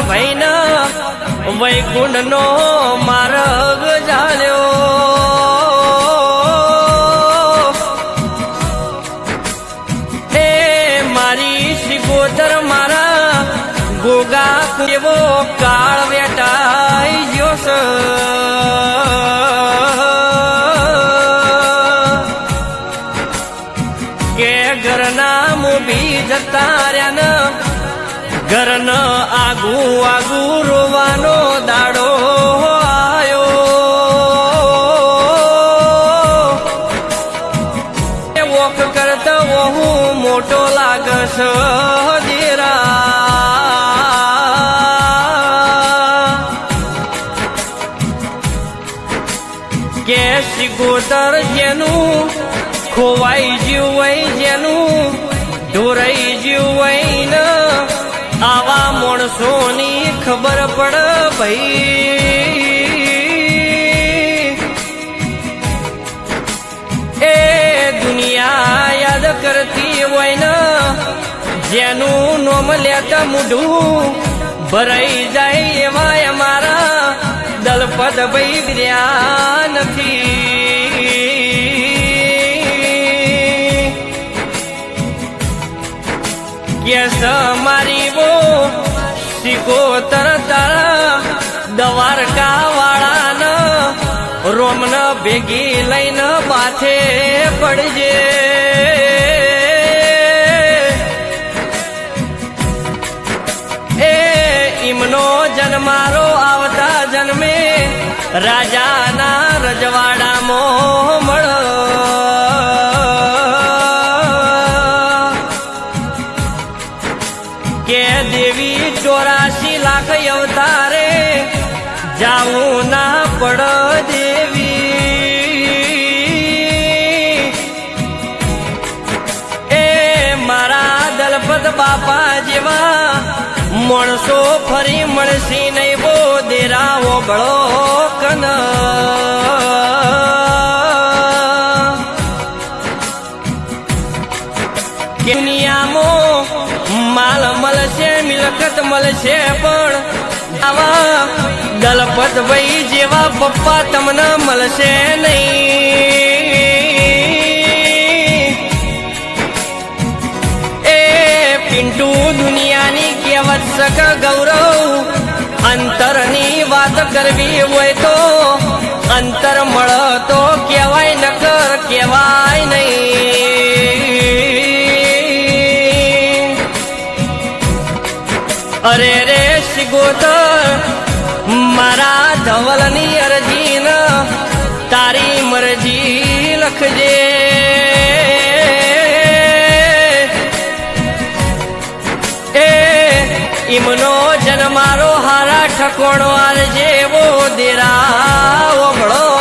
ભાઈને વૈકુંઠ નો માર્ગ જાણ્યો. હે મારી શિકોતર મારા ગોગા એવો કાળ વેટાઈ ગયો છે. કે ઘરના મોભી જતા રહ્યા ને ઘરન આગુ આગુ રોવાનો દાડો આયો. વોક કરતો હું મોટો લાગશ કે શિકોતર જેનું ખોવાઈ જીવાઈ જેનું પડ એ દુનિયા યાદ કરતી હોય ને જેનું નોમ લેતા મૂઢું, ભરાઈ જાય એવા અમારા દલપદ ભાઈ રહ્યા નથી. કે મારી વો શીખો તર તારા દવારકા વાળાનો રોમન ભેગી લઈને માથે પડજે. એ ઈમનો જન્મારો આવતા જન્મે રાજાના રજવાડામાં મળ. કે દેવી ચોરાશી લાખ અવતારે દલપત બાપા જેવા. માણસો ફરી મળશે નહીં બો દેરાવો બળો કન. કેનિયામો માલ મળશે, મિલકત મળશે પણ આવા દલપત ભાઈ જેવા પપ્પા તમને મળશે નહીં સક ગૌરવ. અંતરની વાત કરવી હોય તો અંતર મળ તો કહેવાય નકર કહેવાય નહીં. અરે રે શિગોતર મારા ધવલની અરજી ન તારી મરજી લખજે. મારો હારા ઠકોણો આલજે જેવો દેરા ઓગળો